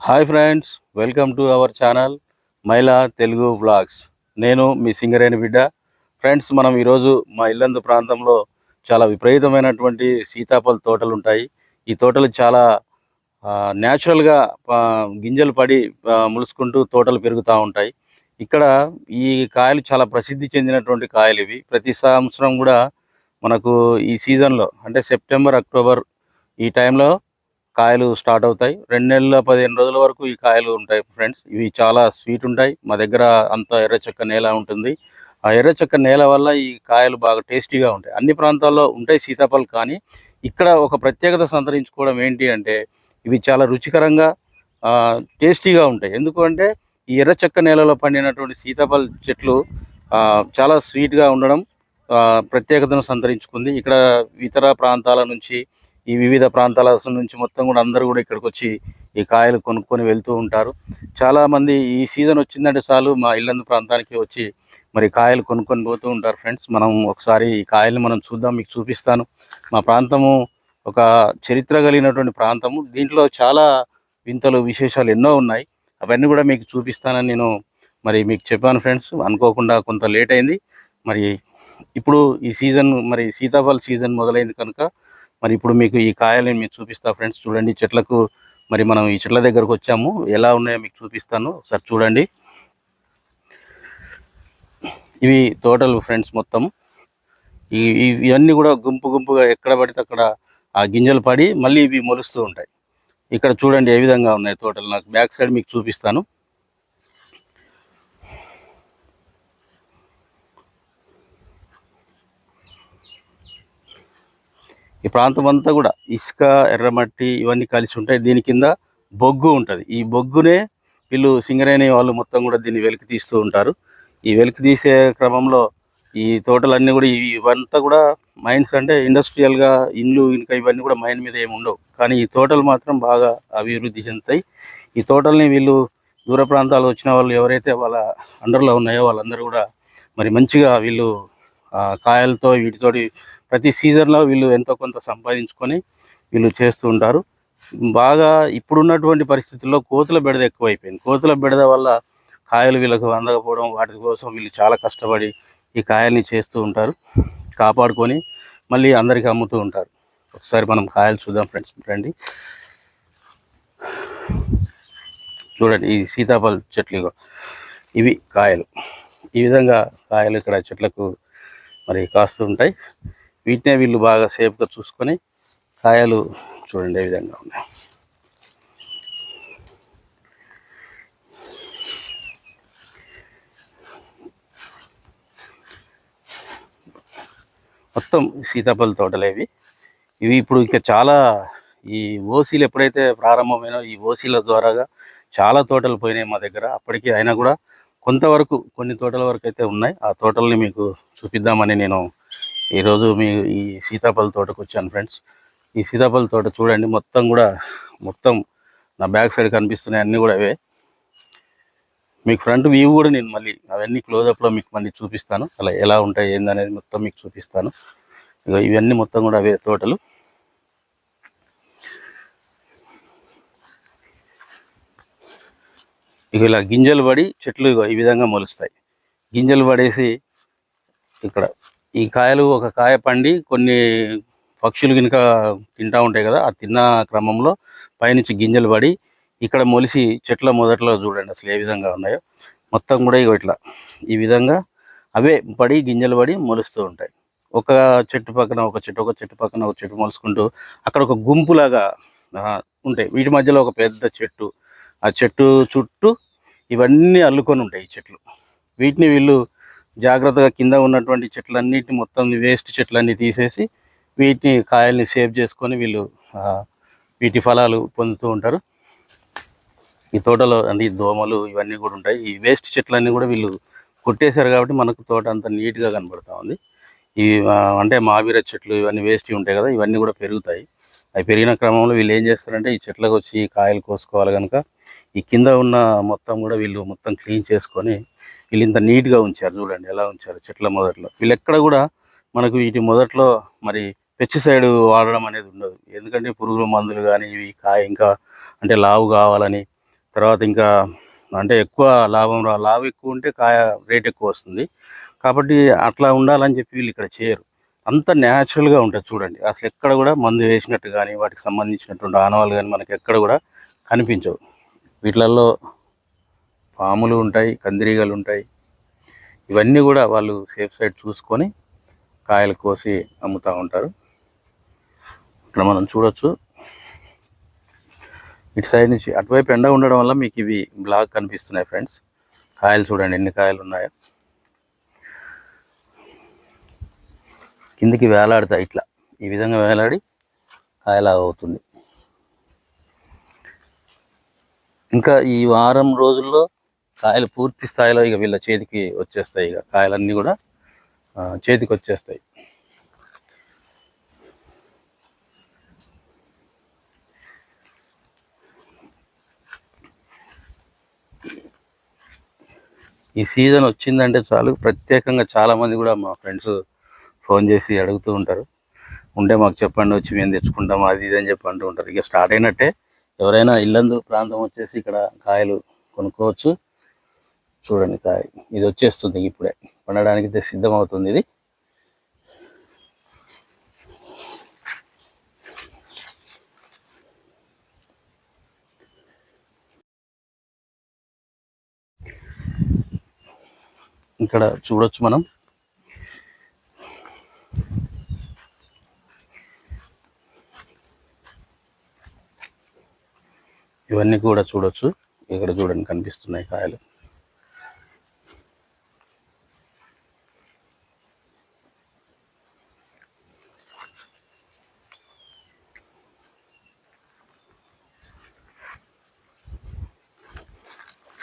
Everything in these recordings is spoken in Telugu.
Hi friends welcome to our channel Maila Telugu vlogs. నేను మీ సింగరేణి బిడ్డ. ఫ్రెండ్స్ మనం ఈరోజు మా ఇల్లందు ప్రాంతంలో చాలా విపరీతమైనటువంటి సీతాఫల తోటలు ఉంటాయి ఈ తోటలు చాలా న్యాచురల్గా గింజలు పడి ములుసుకుంటూ తోటలు పెరుగుతూ ఉంటాయి. ఇక్కడ ఈ కాయలు చాలా ప్రసిద్ధి చెందినటువంటి కాయలు ఇవి. ప్రతి సంవత్సరం కూడా మనకు ఈ సీజన్లో అంటే సెప్టెంబర్ అక్టోబర్ ఈ టైంలో కాయలు స్టార్ట్ అవుతాయి. రెండు నెలల పదిహేను రోజుల వరకు ఈ కాయలు ఉంటాయి ఫ్రెండ్స్. ఇవి చాలా స్వీట్ ఉంటాయి. మా దగ్గర అంత ఎర్రచక్క నేల ఉంటుంది. ఆ ఎర్రచక్క నేల వల్ల ఈ కాయలు బాగా టేస్టీగా ఉంటాయి. అన్ని ప్రాంతాల్లో ఉంటాయి సీతాఫలం కానీ ఇక్కడ ఒక ప్రత్యేకత సంతరించుకోవడం ఏంటి అంటే ఇవి చాలా రుచికరంగా టేస్టీగా ఉంటాయి. ఎందుకంటే ఈ ఈ ఎర్రచక్క నేలలో పండినటువంటి సీతాఫల చెట్లు చాలా స్వీట్గా ఉండడం ప్రత్యేకతను సంతరించుకుంది. ఇక్కడ ఇతర ప్రాంతాల నుంచి ఈ వివిధ ప్రాంతాల నుంచి మొత్తం కూడా అందరూ కూడా ఇక్కడికి వచ్చి ఈ కాయలు కొనుక్కొని వెళ్తూ ఉంటారు. చాలామంది ఈ సీజన్ వచ్చిందంటే చాలు మా ఇల్లందు ప్రాంతానికి వచ్చి మరి కాయలు కొనుక్కొని పోతూ ఉంటారు ఫ్రెండ్స్. మనం ఒకసారి ఈ కాయల్ని మనం చూద్దాం మీకు చూపిస్తాను. మా ప్రాంతము ఒక చరిత్ర కలిగినటువంటి ప్రాంతము. దీంట్లో చాలా వింతలు విశేషాలు ఎన్నో ఉన్నాయి. అవన్నీ కూడా మీకు చూపిస్తానని నేను మరి మీకు చెప్పాను ఫ్రెండ్స్. అనుకోకుండా కొంత లేట్ అయింది. మరి ఇప్పుడు ఈ సీజన్ మరి సీతాఫల సీజన్ మొదలైంది కనుక మరి ఇప్పుడు మీకు ఈ కాయలను మీకు చూపిస్తా ఫ్రెండ్స్ చూడండి. చెట్లకు మరి మనం ఈ చెట్ల దగ్గరకు వచ్చాము. ఎలా ఉన్నాయో మీకు చూపిస్తాను. ఒకసారి చూడండి. ఇవి తోటలు ఫ్రెండ్స్ మొత్తం. ఇవన్నీ కూడా గుంపు గుంపుగా ఎక్కడ పడితే అక్కడ ఆ గింజలు పడి మళ్ళీ ఇవి మొలుస్తూ ఉంటాయి. ఇక్కడ చూడండి ఏ విధంగా ఉన్నాయి తోటలు. నాకు బ్యాక్ సైడ్ మీకు చూపిస్తాను. ఈ ప్రాంతం అంతా కూడా ఇసుక ఎర్రమట్టి ఇవన్నీ కలిసి ఉంటాయి. దీని కింద బొగ్గు ఉంటుంది. ఈ బొగ్గునే వీళ్ళు సింగరేణి వాళ్ళు మొత్తం కూడా దీన్ని వెలికి తీస్తూ ఉంటారు. ఈ వెలికి తీసే క్రమంలో ఈ తోటలన్నీ కూడా ఇవంతా కూడా మైన్స్ అంటే ఇండస్ట్రియల్గా ఇండ్లు ఇంకా ఇవన్నీ కూడా మైన్ మీద ఏమి ఉండవు. కానీ ఈ తోటలు మాత్రం బాగా అభివృద్ధి చెందుతాయి. ఈ తోటల్ని వీళ్ళు దూర ప్రాంతాలు వచ్చిన వాళ్ళు ఎవరైతే వాళ్ళ అండర్లో ఉన్నాయో వాళ్ళందరూ కూడా మరి మంచిగా వీళ్ళు కాయలతో వీటితోటి ప్రతి సీజన్లో వీళ్ళు ఎంతో కొంత సంపాదించుకొని వీళ్ళు చేస్తూ ఉంటారు. బాగా ఇప్పుడున్నటువంటి పరిస్థితుల్లో కోతుల బెడద ఎక్కువైపోయింది. కోతుల బెడద వల్ల కాయలు వీళ్ళకు అందకపోవడం వాటి కోసం వీళ్ళు చాలా కష్టపడి ఈ కాయల్ని చేస్తూ ఉంటారు కాపాడుకొని మళ్ళీ అందరికీ అమ్ముతూ ఉంటారు. ఒకసారి మనం కాయలు చూద్దాం ఫ్రెండ్స్ రండి. చూడండి ఈ సీతాఫల చెట్లు ఇవి కాయలు. ఈ విధంగా కాయలు ఇక్కడ చెట్లకు మరి కాస్తూ ఉంటాయి. వీటినే వీళ్ళు బాగా సేఫ్గా చూసుకొని కాయలు చూడండి ఏ విధంగా ఉన్నాయి. మొత్తం సీతాఫల తోటలు ఇవి. ఇవి ఇప్పుడు ఇంకా చాలా ఈ ఓసీలు ఎప్పుడైతే ప్రారంభమైనో ఈ ఓసీల ద్వారాగా చాలా తోటలు పోయినాయి మా దగ్గర. అప్పటికి అయినా కూడా కొంతవరకు కొన్ని తోటల వరకు అయితే ఉన్నాయి. ఆ తోటల్ని మీకు చూపిద్దామని నేను ఈరోజు మీ ఈ సీతాఫల తోటకు వచ్చాను ఫ్రెండ్స్. ఈ సీతాఫల తోట చూడండి మొత్తం కూడా మొత్తం నా బ్యాక్ సైడ్ కనిపిస్తున్నాయి అన్నీ కూడా అవే. మీకు ఫ్రంట్ వ్యూ కూడా నేను మళ్ళీ అవన్నీ క్లోజప్లో మీకు మళ్ళీ చూపిస్తాను. అలా ఎలా ఉంటాయి ఏందనేది మొత్తం మీకు చూపిస్తాను. ఇవన్నీ మొత్తం కూడా అవే తోటలు. ఇక ఇలా గింజలు పడి చెట్లు ఈ విధంగా మొలుస్తాయి. గింజలు పడేసి ఇక్కడ ఈ కాయలు ఒక కాయ పండి కొన్ని పక్షులు కనుక తింటూ ఉంటాయి కదా ఆ తిన్న క్రమంలో పైనుంచి గింజలు పడి ఇక్కడ మొలిసి చెట్ల మొదట్లో చూడండి అసలు ఏ విధంగా ఉన్నాయో. మొత్తం కూడా ఇగో ఇట్లా. ఈ విధంగా అవే పడి గింజలు పడి మొలుస్తూ ఉంటాయి. ఒక చెట్టు పక్కన ఒక చెట్టు ఒక చెట్టు పక్కన ఒక చెట్టు మొలుసుకుంటూ అక్కడ ఒక గుంపులాగా ఉంటాయి. వీటి మధ్యలో ఒక పెద్ద చెట్టు ఆ చెట్టు చుట్టూ ఇవన్నీ అల్లుకొని ఉంటాయి ఈ చెట్లు. వీటిని వీళ్ళు జాగ్రత్తగా కింద ఉన్నటువంటి చెట్లన్నిటిని మొత్తం వేస్ట్ చెట్లన్నీ తీసేసి వీటిని కాయల్ని సేవ్ చేసుకొని వీళ్ళు వీటి ఫలాలు పొందుతూ ఉంటారు. ఈ తోటలో అంటే దోమలు ఇవన్నీ కూడా ఉంటాయి. ఈ వేస్ట్ చెట్లన్నీ కూడా వీళ్ళు కొట్టేశారు కాబట్టి మనకు తోట అంత నీట్గా కనబడుతూ ఉంది. ఇవి అంటే మావిర చెట్లు ఇవన్నీ వేస్ట్ ఉంటాయి కదా ఇవన్నీ కూడా పెరుగుతాయి. అవి పెరిగిన క్రమంలో వీళ్ళు ఏం చేస్తారంటే ఈ చెట్లకు వచ్చి కాయలు కోసుకోవాలి కనుక ఈ కింద ఉన్న మొత్తం కూడా వీళ్ళు మొత్తం క్లీన్ చేసుకొని వీళ్ళు ఇంత నీట్గా ఉంచారు చూడండి ఎలా ఉంచారు చెట్ల మొదట్లో. వీళ్ళు ఎక్కడ కూడా మనకు వీటి మొదట్లో మరి పెస్టిసైడ్ వాడడం అనేది ఉండదు. ఎందుకంటే పురుగుల మందులు కానీ ఇవి కాయ ఇంకా అంటే లావు కావాలని తర్వాత ఇంకా అంటే ఎక్కువ లాభం రా లాభం ఎక్కువ ఉంటే కాయ రేట్ ఎక్కువ వస్తుంది. కాబట్టి అట్లా ఉండాలని చెప్పి వీళ్ళు ఇక్కడ చేయరు. అంత న్యాచురల్గా ఉంటుంది చూడండి. అసలు ఎక్కడ కూడా మందు వేసినట్టు కానీ వాటికి సంబంధించినటువంటి ఆనవాళ్ళు కానీ మనకి ఎక్కడ కూడా కనిపించవు. వీటిలలో పాములు ఉంటాయి కందిరీగలు ఉంటాయి. ఇవన్నీ కూడా వాళ్ళు సేఫ్ సైడ్ చూసుకొని కాయలు కోసి అమ్ముతూ ఉంటారు. ఇక్కడ మనం చూడొచ్చు. ఇటు సైడ్ నుంచి అటువైపు ఎండ ఉండడం వల్ల మీకు ఇవి బ్లాక్ కనిపిస్తున్నాయి ఫ్రెండ్స్ కాయలు చూడండి ఎన్ని కాయలు ఉన్నాయో. కిందికి వేలాడతాయి ఇట్లా. ఈ విధంగా వేలాడి కాయలా అవుతుంది. ఇంకా ఈ వారం రోజుల్లో కాయలు పూర్తి స్థాయిలో ఇక వీళ్ళ చేతికి వచ్చేస్తాయి ఇక కాయలన్నీ కూడా చేతికి వచ్చేస్తాయి. ఈ సీజన్ వచ్చిందంటే చాలు. ప్రత్యేకంగా చాలామంది కూడా మా ఫ్రెండ్స్ ఫోన్ చేసి అడుగుతూ ఉంటారు. ఉంటే మాకు చెప్పండి వచ్చి మేము తెచ్చుకుంటాం అది ఇది అని చెప్పి అంటూ ఉంటారు. ఇక స్టార్ట్ అయినట్టే ఎవరైనా ఇల్లందు ప్రాంతం వచ్చేసి ఇక్కడ కాయలు కొనుక్కోవచ్చు. చూడండి కాయ. ఇది వచ్చేస్తుంది ఇప్పుడే. పండడానికి సిద్ధం అవుతుంది ఇది. ఇక్కడ చూడొచ్చు మనం. ఇవన్నీ కూడా చూడొచ్చు. ఇక్కడ చూడండి కనిపిస్తున్నాయి కాయలు.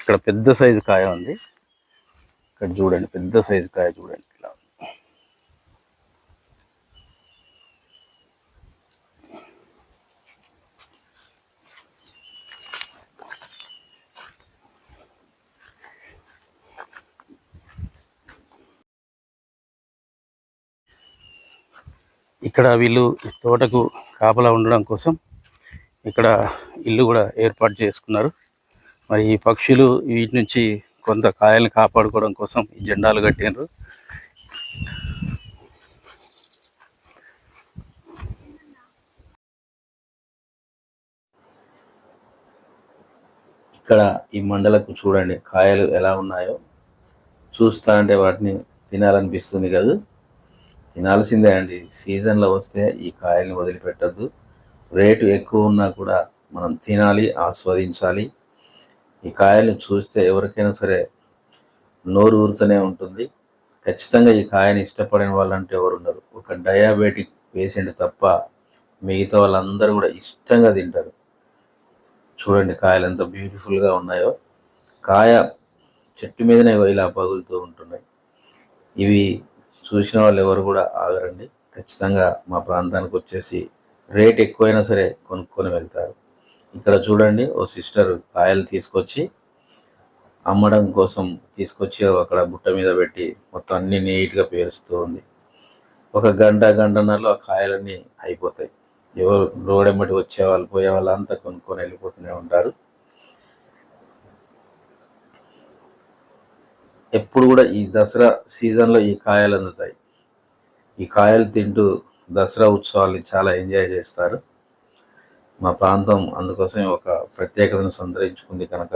ఇక్కడ పెద్ద సైజు కాయ ఉంది. ఇక్కడ చూడండి పెద్ద సైజు కాయ చూడండి. ఇక్కడ వీళ్ళు తోటకు కాపలా ఉండడం కోసం ఇక్కడ ఇల్లు కూడా ఏర్పాటు చేసుకున్నారు. మరి ఈ పక్షులు వీటి నుంచి కొంత కాయల్ని కాపాడుకోవడం కోసం ఈ జెండాలు కట్టినారు ఇక్కడ ఈ మండలకు చూడండి కాయలు ఎలా ఉన్నాయో. చూస్తా అంటే వాటిని తినాలనిపిస్తుంది కదా. తినాల్సిందే అండి. సీజన్లో వస్తే ఈ కాయల్ని వదిలిపెట్టద్దు. రేటు ఎక్కువ ఉన్నా కూడా మనం తినాలి ఆస్వాదించాలి. ఈ కాయల్ని చూస్తే ఎవరికైనా సరే నోరు ఊరుతూనే ఉంటుంది. ఖచ్చితంగా ఈ కాయని ఇష్టపడిన వాళ్ళంటే ఎవరు ఉండరు ఒక డయాబెటిక్ పేషెంట్ తప్ప మిగతా వాళ్ళందరూ కూడా ఇష్టంగా తింటారు. చూడండి కాయలు ఎంత బ్యూటిఫుల్గా ఉన్నాయో. కాయ చెట్టు మీదనే ఇలా పగులుతూ ఉంటున్నాయి. ఇవి చూసిన వాళ్ళు ఎవరు కూడా ఆగరండి. ఖచ్చితంగా మా ప్రాంతానికి వచ్చేసి రేట్ ఎక్కువైనా సరే కొనుక్కొని వెళ్తారు. ఇక్కడ చూడండి ఓ సిస్టర్ కాయలు తీసుకొచ్చి అమ్మడం కోసం తీసుకొచ్చి అక్కడ బుట్ట మీద పెట్టి మొత్తం అన్ని నీట్గా పేరుస్తూ ఉంది. ఒక గంట గంటన్నరలో ఆ కాయలన్నీ అయిపోతాయి. ఎవరు రోడెమ్మటి వచ్చే వాళ్ళు పోయే అంతా కొనుక్కొని వెళ్ళిపోతూనే ఉంటారు. ఎప్పుడు కూడా ఈ దసరా సీజన్లో ఈ కాయలు అందుతాయి. ఈ కాయలు తింటూ దసరా ఉత్సవాలు చాలా ఎంజాయ్ చేస్తారు. మా ప్రాంతం అందుకోసం ఒక ప్రత్యేకతను సంతరించుకుంది కనుక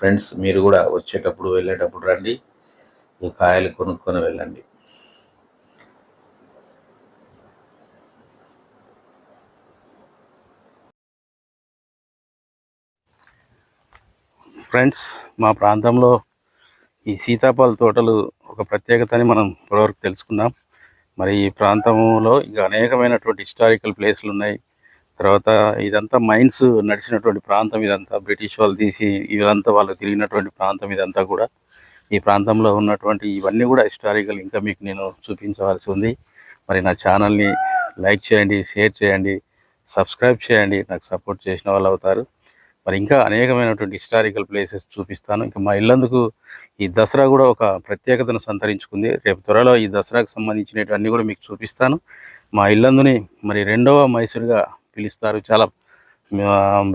ఫ్రెండ్స్ మీరు కూడా వచ్చేటప్పుడు వెళ్ళేటప్పుడు రండి. ఈ కాయలు కొనుక్కొని వెళ్ళండి. ఫ్రెండ్స్ మా ప్రాంతంలో ఈ సీతాఫల తోటలు ఒక ప్రత్యేకతని మనం ఇప్పటివరకు తెలుసుకున్నాం. మరి ఈ ప్రాంతంలో ఇంకా అనేకమైనటువంటి హిస్టారికల్ ప్లేస్లు ఉన్నాయి. తర్వాత ఇదంతా మైన్స్ నడిచినటువంటి ప్రాంతం ఇదంతా. బ్రిటిష్ వాళ్ళు తీసి ఇదంతా వాళ్ళు తిరిగినటువంటి ప్రాంతం ఇదంతా కూడా. ఈ ప్రాంతంలో ఉన్నటువంటి ఇవన్నీ కూడా హిస్టారికల్ ఇంకా మీకు నేను చూపించవలసి ఉంది. మరి నా ఛానల్ని లైక్ చేయండి షేర్ చేయండి సబ్స్క్రైబ్ చేయండి. నాకు సపోర్ట్ చేసిన వాళ్ళు అవుతారు. మరి ఇంకా అనేకమైనటువంటి హిస్టారికల్ ప్లేసెస్ చూపిస్తాను. ఇంకా మా ఇల్లందుకు ఈ దసరా కూడా ఒక ప్రత్యేకతను సంతరించుకుంది. రేపు త్వరలో ఈ దసరాకు సంబంధించినటువన్నీ కూడా మీకు చూపిస్తాను. మా ఇల్లందుని మరి రెండవ మైసూరుగా పిలుస్తారు. చాలా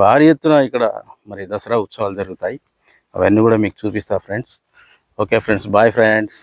భారీ ఎత్తున ఇక్కడ మరి దసరా ఉత్సవాలు జరుగుతాయి. అవన్నీ కూడా మీకు చూపిస్తా friends. Okay friends. Bye friends.